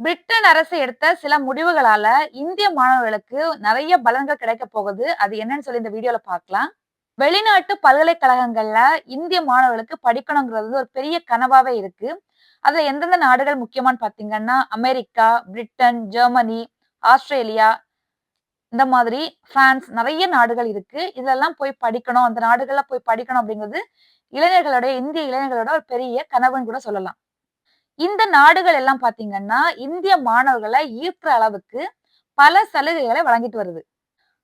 Britain அரசு எடுத்த சில முடிவுகளால இந்திய மாணவர்களுக்கு நிறைய பலன்கள் கிடைக்க போகுது. அது என்னன்னு சொல்லி இந்த வீடியோல பார்க்கலாம். வெளிநாட்டு பல்கலைக்கழகங்கள்ல இந்திய மாணவர்களுக்கு படிக்கணுங்கிறது ஒரு பெரிய கனவாவே இருக்கு. அதுல எந்தெந்த நாடுகள் முக்கியமானு பாத்தீங்கன்னா அமெரிக்கா பிரிட்டன் ஜெர்மனி ஆஸ்திரேலியா இந்த மாதிரி பிரான்ஸ் நிறைய நாடுகள் இருக்கு. இதெல்லாம் போய் படிக்கணும். அந்த நாடுகள்ல போய் படிக்கணும் அப்படிங்கிறது இளைஞர்களுடைய இந்திய இளைஞர்களோட ஒரு பெரிய கனவுன்னு கூட சொல்லலாம். இந்த நாடுகள் எல்லாம் பாத்தீங்கன்னா இந்திய மாணவர்களை ஈர்க்கிற அளவுக்கு பல சலுகைகளை வழங்கிட்டு வருது.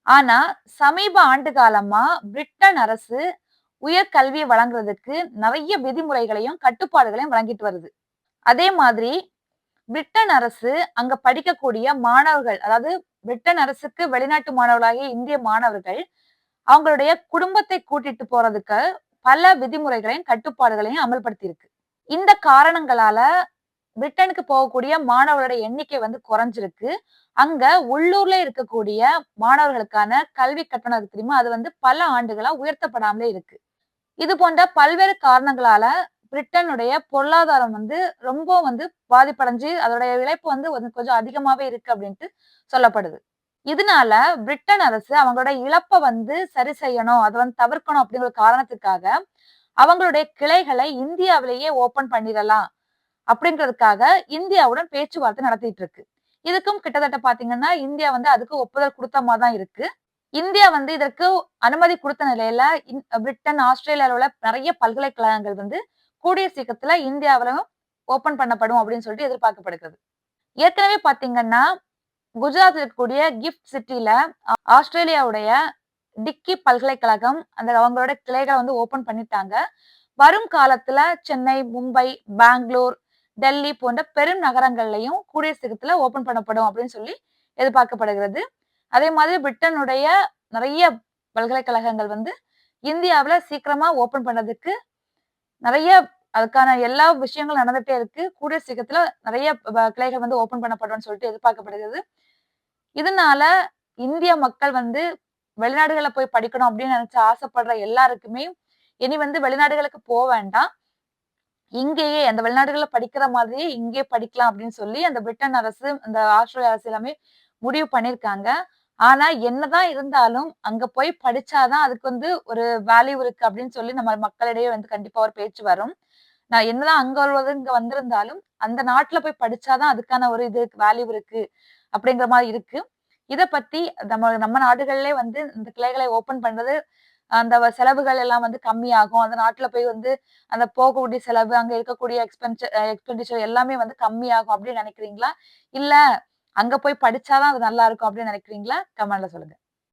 ஆனா சமீப ஆண்டு காலமா பிரிட்டன் அரசு உயர்கல்வியை வழங்குறதுக்கு நிறைய விதிமுறைகளையும் கட்டுப்பாடுகளையும் வழங்கிட்டு வருது. அதே மாதிரி பிரிட்டன் அரசு அங்க படிக்கக்கூடிய மாணவர்கள் அதாவது பிரிட்டன் அரசுக்கு வெளிநாட்டு மாணவர்களாகிய இந்திய மாணவர்கள் அவங்களுடைய குடும்பத்தை கூட்டிட்டு போறதுக்கு பல விதிமுறைகளையும் கட்டுப்பாடுகளையும் அமல்படுத்தியிருக்கு. இந்த காரணங்களால பிரிட்டனுக்கு போகக்கூடிய மாணவர்களோட எண்ணிக்கை வந்து குறைஞ்சிருக்கு. அங்க உள்ளூர்ல இருக்கக்கூடிய மாணவர்களுக்கான கல்வி கட்டணம் தெரியுமா? அது வந்து பல ஆண்டுகளா உயர்த்தப்படாமலே இருக்கு. இது போன்ற பல்வேறு காரணங்களால பிரிட்டனுடைய பொருளாதாரம் வந்து ரொம்ப வந்து பாதிப்படைஞ்சு அதோடைய இழப்பு வந்து கொஞ்சம் அதிகமாவே இருக்கு அப்படின்ட்டு சொல்லப்படுது. இதனால பிரிட்டன் அரசு அவங்களோட இழப்பை வந்து சரி செய்யணும் அதை வந்து தவிர்க்கணும் அப்படிங்கிற காரணத்துக்காக அவங்களுடைய கிளைகளை இந்தியாவிலேயே ஓபன் பண்ணிடலாம் அப்படின்றதுக்காக இந்தியாவுடன் பேச்சுவார்த்தை நடத்திட்டு இருக்கு. இதுக்கும் கிட்டத்தட்ட பாத்தீங்கன்னா இந்தியா வந்து அதுக்கு ஒப்புதல் கொடுத்த மாதிரி தான் இருக்கு. இந்தியா வந்து இதற்கு அனுமதி கொடுத்த நிலையில பிரிட்டன் ஆஸ்திரேலியாவில் உள்ள நிறைய பல்கலைக்கழகங்கள் வந்து கூடிய சீக்கிரத்துல இந்தியாவிலும் ஓபன் பண்ணப்படும் அப்படின்னு சொல்லிட்டு எதிர்பார்க்கப்படுகிறது. ஏற்கனவே பாத்தீங்கன்னா குஜராத் இருக்கக்கூடிய கிஃப்ட் சிட்டில ஆஸ்திரேலியாவுடைய டிக்கி பல்கலைக்கழகம் அந்த அவங்களோட கிளைகளை வந்து ஓபன் பண்ணிட்டாங்க. வரும் காலத்துல சென்னை மும்பை பெங்களூர் டெல்லி போன்ற பெரும் நகரங்கள்லையும் கூடிய சீக்கிரத்துல ஓபன் பண்ணப்படும் அப்படின்னு சொல்லி எதிர்பார்க்கப்படுகிறது. அதே மாதிரி பிரிட்டனுடைய நிறைய பல்கலைக்கழகங்கள் வந்து இந்தியாவில சீக்கிரமா ஓபன் பண்ணதுக்கு நிறைய அதுக்கான எல்லா விஷயங்களும் நடந்துட்டே இருக்கு. கூடிய சீக்கிரத்துல நிறைய கிளைகள் வந்து ஓபன் பண்ணப்படும் சொல்லிட்டு எதிர்பார்க்கப்படுகிறது. இதனால இந்திய மக்கள் வந்து வெளிநாடுகளை போய் படிக்கணும் அப்படின்னு நினைச்சு ஆசைப்படுற எல்லாருக்குமே இனி வந்து வெளிநாடுகளுக்கு போக வேண்டாம். இங்கேயே அந்த வெளிநாடுகளில் படிக்கிற மாதிரியே இங்கே படிக்கலாம் அப்படின்னு சொல்லி அந்த பிரிட்டன் அரசு அந்த ஆஸ்திரேலியா அரசு எல்லாமே முடிவு பண்ணியிருக்காங்க. ஆனா என்னதான் இருந்தாலும் அங்க போய் படிச்சாதான் அதுக்கு வந்து ஒரு வேல்யூ இருக்கு அப்படின்னு சொல்லி நம்ம மக்களிடையே வந்து கண்டிப்பா ஒரு பேச்சு வரும். நான் என்னதான் அங்க வருவது இங்க வந்திருந்தாலும் அந்த நாட்டுல போய் படிச்சாதான் அதுக்கான ஒரு இது வேல்யூ இருக்கு அப்படிங்கிற மாதிரி இருக்கு. இத பத்தி நம்ம நம்ம நாடுகள்ல வந்து இந்த கிளைகளை ஓபன் பண்றது அந்த செலவுகள் எல்லாம் வந்து கம்மியாகும். அந்த நாட்டுல போய் வந்து அந்த போகக்கூடிய செலவு அங்க இருக்கக்கூடிய எக்ஸ்பென்சர் எக்ஸ்பெண்டிச்சர் எல்லாமே வந்து கம்மியாகும் அப்படின்னு நினைக்கிறீங்களா? இல்ல அங்க போய் படிச்சாதான் அது நல்லா இருக்கும் அப்படின்னு நினைக்கிறீங்களா? கமெண்ட்ல சொல்லுங்க.